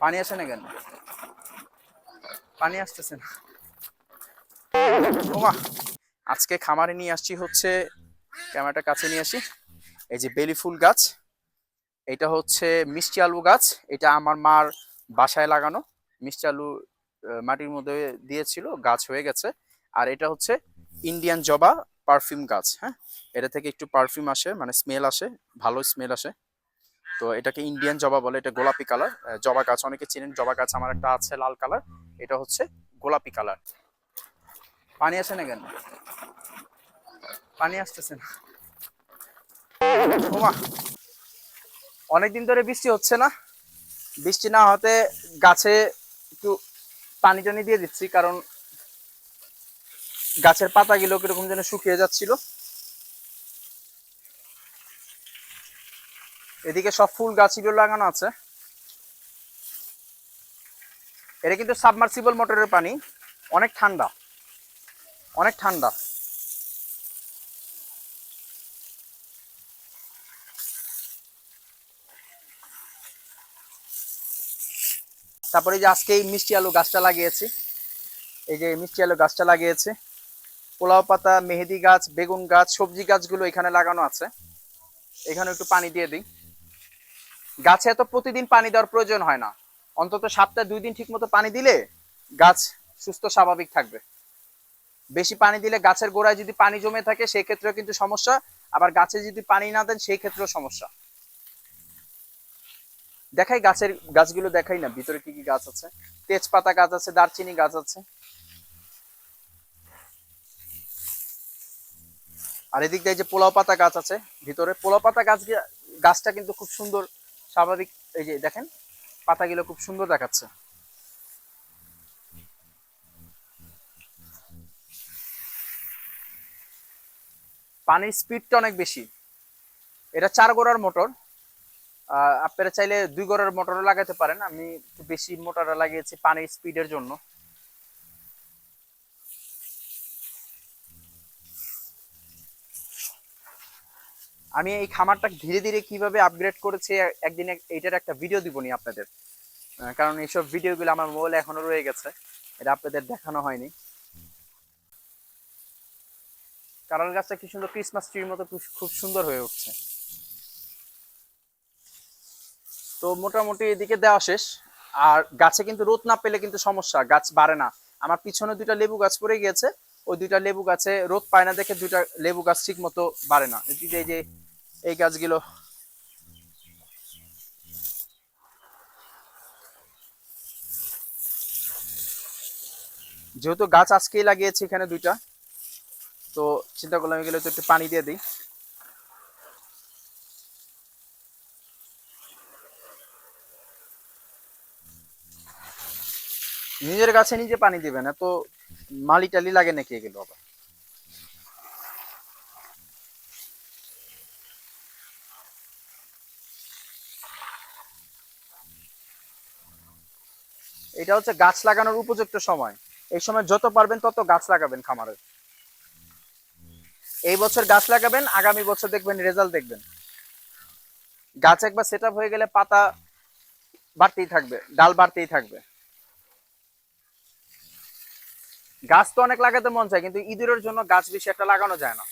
পানি আসে না কেন? পানি আসতেছে না। আজকে খামারে নিয়ে আসছি হচ্ছে ক্যামেরাটা কাছে নিয়ে আসি। এই যে বেলি ফুল গাছ, এটা হচ্ছে মিষ্টি আলু গাছ, এটা আমার মার বাসায় লাগানো। মিষ্টি আলু মাটির মধ্যে দিয়েছিল, গাছ হয়ে গেছে। আর এটা হচ্ছে ইন্ডিয়ান জবা পারফিউম গাছ হ্যাঁ? এটা থেকে একটু পারফিউম আসে মানে স্মেল আসে, ভালো স্মেল আসে। তো এটাকে ইন্ডিয়ান জবা বলে, এটা গোলাপি কালার জবা গাছ, অনেকে চেনেন জবা গাছ আমার একটা আছে লাল কালার এটা হচ্ছে গোলাপি কালার পানি আসে না কেন? পানি আসতেছে না। অনেকদিন ধরে বৃষ্টি হচ্ছে না। বৃষ্টি না হতে গাছে একটু পানি টানি দিয়ে দিচ্ছি, কারণ গাছের পাতাগুলো কীরকম যেন শুকিয়ে যাচ্ছিল। এদিকে সব ফুল গাছগুলো লাগানো আছে। এটা কিন্তু সাবমার্সিবল মোটরের পানি। অনেক ঠান্ডা। অনেক ঠান্ডা। তারপরে যে আজকে এই মিষ্টি আলু গাছটা লাগিয়েছি। এই যে মিষ্টি আলু গাছটা লাগিয়েছে। পোলাও পাতা, মেহেদি গাছ, বেগুন গাছ, সবজি গাছগুলো এখানে লাগানো আছে। এখানে একটু পানি দিয়ে দিই। গাছে এত প্রতিদিন পানি দেওয়ার প্রয়োজন হয় না। অন্তত সপ্তাহে দুই দিন ঠিক মতো পানি দিলে গাছ সুস্থ, স্বাভাবিক থাকবে। বেশি পানি দিলে গাছের গোড়ায় যদি পানি জমে থাকে, সেই ক্ষেত্রেও কিন্তু সমস্যা। আবার গাছে যদি পানি না দেন, সেই ক্ষেত্রেও সমস্যা। দেখাই গাছের গাছগুলো দেখাই না, ভিতরে কি কি গাছ আছে? তেজপাতা গাছ আছে, দারচিনি গাছ আছে। আর এদিক দিয়ে যে পোলাও পাতা গাছ আছে, ভিতরে পোলাও পাতা গাছ গাছটা কিন্তু খুব সুন্দর স্বাভাবিক, এই যে দেখেন, পাতাগুলো খুব সুন্দর দেখাচ্ছে। পানির স্পিডটা অনেক বেশি। এটা চার গোড়ার মোটর। আপনারা চাইলে দুই গোড়ার মোটরও লাগাতে পারেন। আমি একটু বেশি মোটর লাগিয়েছি পানির স্পিডের জন্য। আমি এই খামারটা ধীরে ধীরে কীভাবে আপগ্রেড করেছি, একদিন এইটার একটা ভিডিও দিব নি আপনাদের কারণ এইসব ভিডিওগুলো আমার মোবাইলে এখনও রয়ে গেছে। এটা আপনাদের দেখানো হয়নি। কারণ গাছটা কি সুন্দর ক্রিসমাস ট্রির মতো খুব- সুন্দর হয়ে উঠছে। তো মোটামুটি এদিকে দেওয়া শেষ। আর গাছে কিন্তু রোদ না পেলে কিন্তু সমস্যা, গাছ বাড়ে না। আমার পিছনে দুইটা লেবু গাছ পড়ে গিয়েছে। ওই দুইটা লেবু গাছে রোদ পায় না দেখে দুইটা লেবু গাছ ঠিক মতো বাড়ে না। এই যে এই গাছগুলো। যেহেতু গাছ আজকেই লাগিয়েছি এখানে দুইটা, তো চিন্তা করলাম এগুলো তো একটু পানি দিয়ে দিই। নিজের গাছে নিজে পানি দিবে না, তো মালি টালি লাগে নাকি এগুলো আবার? এটা হচ্ছে গাছ লাগানোর উপযুক্ত সময়। এই সময় যত পারবেন তত গাছ লাগাবেন খামারে। এই বছর গাছ লাগাবেন, আগামী বছর দেখবেন, রেজাল্ট দেখবেন। গাছ একবার সেট হয়ে গেলে পাতা বাড়তেই থাকবে, ডাল বাড়তেই থাকবে। গাছ তো অনেক লাগাতে মন চায়, কিন্তু ইঁদুরের জন্য গাছ বেশি একটা লাগানো যায় না।